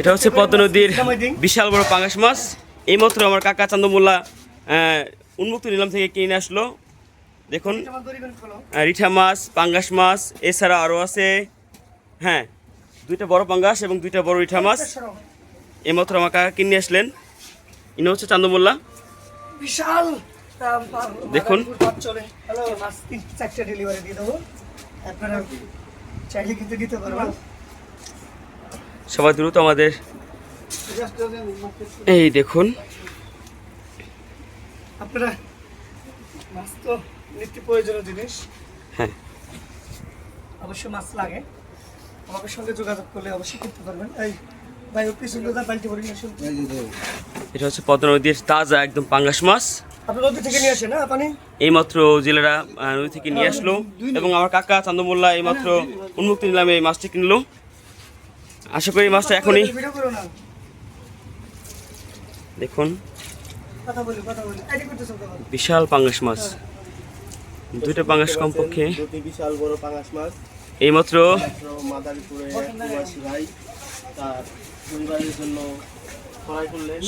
এটা হচ্ছে পদ্ম নদীর বিশাল বড় পাঙ্গাস মাছ। এইমাত্র আমার কাকা চান্দমোল্লা উন্মুক্ত নিলাম থেকে কিনে আসলো। দেখুন রিঠা মাছ পাঙ্গাস মাছ এছাড়া আরও আছে। হ্যাঁ দুইটা বড় পাঙ্গাস এবং দুইটা বড় রিঠা মাছ। এইমাত্র আমার কাকা কিনে আসলেন। ইনি হচ্ছে চান্দমোল্লা। বিশাল দেখুন। চারটে ডেলিভারি দিয়ে দেবো। আপনারা চাইলে কিন্তু দিতে পারবেন। সবাই দ্রুত আমাদের এই দেখুন। আপনারা মাছ তো নিত্য প্রয়োজনীয় জিনিস। হ্যাঁ। অবশ্যই মাছ লাগে। আমাদের সঙ্গে যোগাযোগ করলে অবশ্যই করতে পারবেন। এই ভাই ওর পিছন দাদা বাড়িতে ভরে নিয়ে আসুন। এটা হচ্ছে পদ্মা নদীর তাজা একদম পাঙ্গাস মাছ। আপনি নদী থেকে নিয়ে আসেন না পানি? এইমাত্র জেলেরা নদী থেকে নিয়ে আসলো। এবং আমার কাকা চান্দমোল্লা এইমাত্র উন্মুক্ত নিলামে এই মাছটি কিনলো। আশা করি এই মাছটা এখনই ভিডিও করো না। দেখুন। কথা বলি কথা বলি। আইডি করতেছো তো বিশাল পাঙ্গাস মাছ। দুইটা পাঙ্গাস কমপক্ষে। দুটি বিশাল বড় পাঙাশ মাছ। এইমাত্র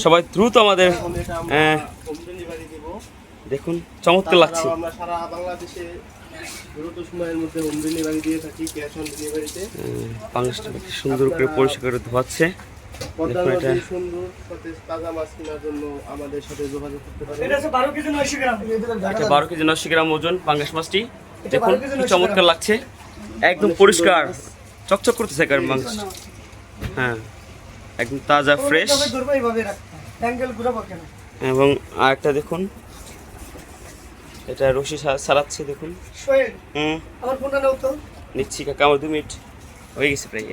সবাই দ্রুত আমাদের দেখুন চমৎকার লাগছে। আমরা সারা বাংলাদেশে দ্রুত সময়ের মধ্যে হোম ডেলিভারি দিয়ে থাকি ক্যাশ অন ডেলিভারিতে উম, সুন্দর করে পরিষ্কার করে ধোয়াচ্ছে। পদ্মা দেখুন এটা। নদীর সুন্দর সতেজ তাজা মাছ কেনার জন্য আমাদের সাথে যোগাযোগ করতে পারেন। এটা হচ্ছে বারো কেজি নশো গ্রাম। ওজন পাঙ্গাস মাছটি। দেখুন 12 কেজি কি 900 চমৎকার লাগছে। একদম পরিষ্কার। চকচক করতেছে কার মাংস। হ্যাঁ একদম তাজা ফ্রেশ এবং আরেকটা দেখুন এটা রশি সারাচ্ছে দেখুন। হুম। আমার ফোনটা নাও তো। নিচ্ছি কাকা আমার দু মিনিট। হয়ে গেছে প্রায়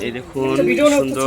এই দেখুন সুন্দর।